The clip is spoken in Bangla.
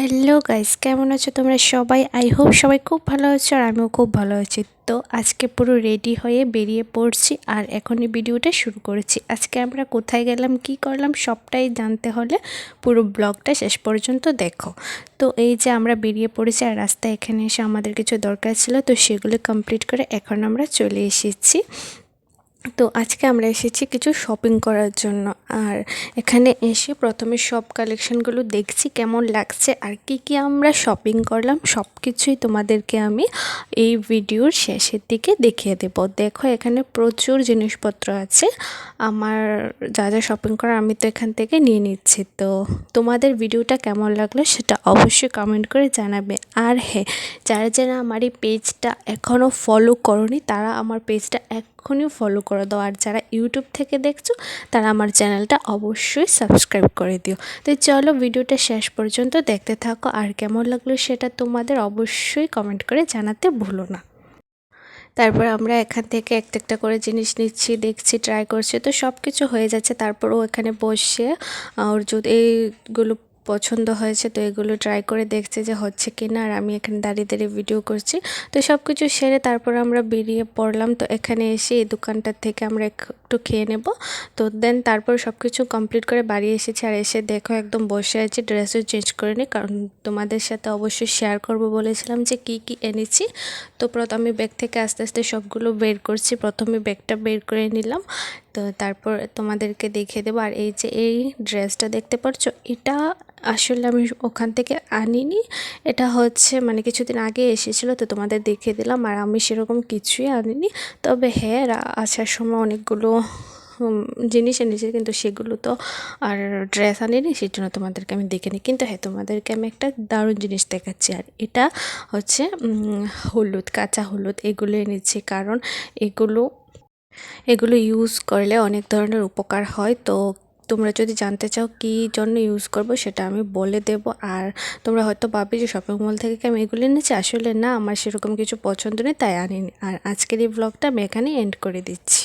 হ্যালো গাইস, কেমন আছো তোমরা সবাই? আই হোপ সবাই খুব ভালো আছো আর আমিও খুব ভালো আছি। তো আজকে পুরো রেডি হয়ে বেরিয়ে পড়ছি আর এখনই ভিডিওটা শুরু করেছি। আজকে আমরা কোথায় গেলাম, কি করলাম, সবটাই জানতে হলে পুরো ব্লগটা শেষ পর্যন্ত দেখো। তো এই যে আমরা বেরিয়ে পড়েছি আর রাস্তায় এখানে এসে আমাদের কিছু দরকার ছিল, তো সেগুলো কমপ্লিট করে এখন আমরা চলে এসেছি। তো আজকে আমরা এসেছি কিছু শপিং করার জন্য। আর এখানে এসে প্রথমে সব কালেকশানগুলো দেখছি, কেমন লাগছে, আর কি কি আমরা শপিং করলাম সব কিছুই তোমাদেরকে আমি এই ভিডিওর শেষের দিকে দেখিয়ে দেব। দেখো, এখানে প্রচুর জিনিসপত্র আছে। আমার যা যা শপিং করার আমি তো এখান থেকে নিয়ে নিচ্ছি। তো তোমাদের ভিডিওটা কেমন লাগল সেটা অবশ্যই কমেন্ট করে জানাবে। আর হ্যাঁ যারা যারা আমার এই পেজটা এখনও ফলো করনি, তারা আমার পেজটা এক এক্ষুনি ফলো করে দাও। আর যারা ইউটিউব থেকে দেখছ, তারা আমার চ্যানেলটা অবশ্যই সাবস্ক্রাইব করে দিও। তো চলো ভিডিওটা শেষ পর্যন্ত দেখতে থাকো। আর কেমন লাগল সেটা তোমাদের অবশ্যই কমেন্ট করে জানাতে ভুলো না। তারপর আমরা এখান থেকে একটা একটা করে জিনিস নিচ্ছি, দেখছি ট্রাই করছি। তো সব কিছু হয়ে যাচ্ছে। তারপরও এখানে বসে ওর যদি এইগুলো পছন্দ হয়েছে, তো এগুলো ট্রাই করে দেখছে যে হচ্ছে কি না আর আমি এখানে দাঁড়িয়ে দাঁড়িয়ে ভিডিও করছি। তো সব কিছু সেরে তারপর আমরা বেরিয়ে পড়লাম। তো এখানে এসে এই দোকানটার থেকে আমরা একটু খেয়ে নেব। তো দেন তারপর সব কিছু কমপ্লিট করে বাড়ি এসেছি আর এসে দেখো একদম বসে আছি ড্রেসও চেঞ্জ করে নিই কারণ তোমাদের সাথে অবশ্যই শেয়ার করব বলেছিলাম যে কি কি এনেছি। তো প্রথমে ব্যাগ থেকে আস্তে আস্তে সবগুলো বের করছি। প্রথমে ব্যাগটা বের করে নিলাম। তো তারপর তোমাদেরকে দেখিয়ে দেবো। আর এই যে এই ড্রেসটা দেখতে পাচ্ছ এটা আসলে আমি ওখান থেকে আনিনি। এটা হচ্ছে মানে কিছুদিন আগে এসেছিল, তো তোমাদের দেখিয়ে দিলাম। আর আমি সেরকম কিছুই আনিনি। তবে হ্যাঁ আসার সময় অনেকগুলো জিনিস এনেছি কিন্তু সেগুলো তো আর ড্রেস আনিনি সেই জন্য তোমাদেরকে আমি দেখে নিই। কিন্তু হ্যাঁ তোমাদেরকে আমি একটা দারুণ জিনিস দেখাচ্ছি। আর এটা হচ্ছে হলুদ, কাঁচা হলুদ, এগুলো এনেছি কারণ এগুলো এগুলো ইউজ করলে অনেক ধরনের উপকার হয়। তো তোমরা যদি জানতে চাও কী জন্য ইউজ করব, সেটা আমি বলে দেব। আর তোমরা হয়তো ভাববে যে শপিং মল থেকে কি আমি এগুলো এনেছি? আসলে না, আমার সেরকম কিছু পছন্দ নেই, তাই আনিনি। আর আজকের এই ব্লগটা আমি এখানে এন্ড করে দিচ্ছি।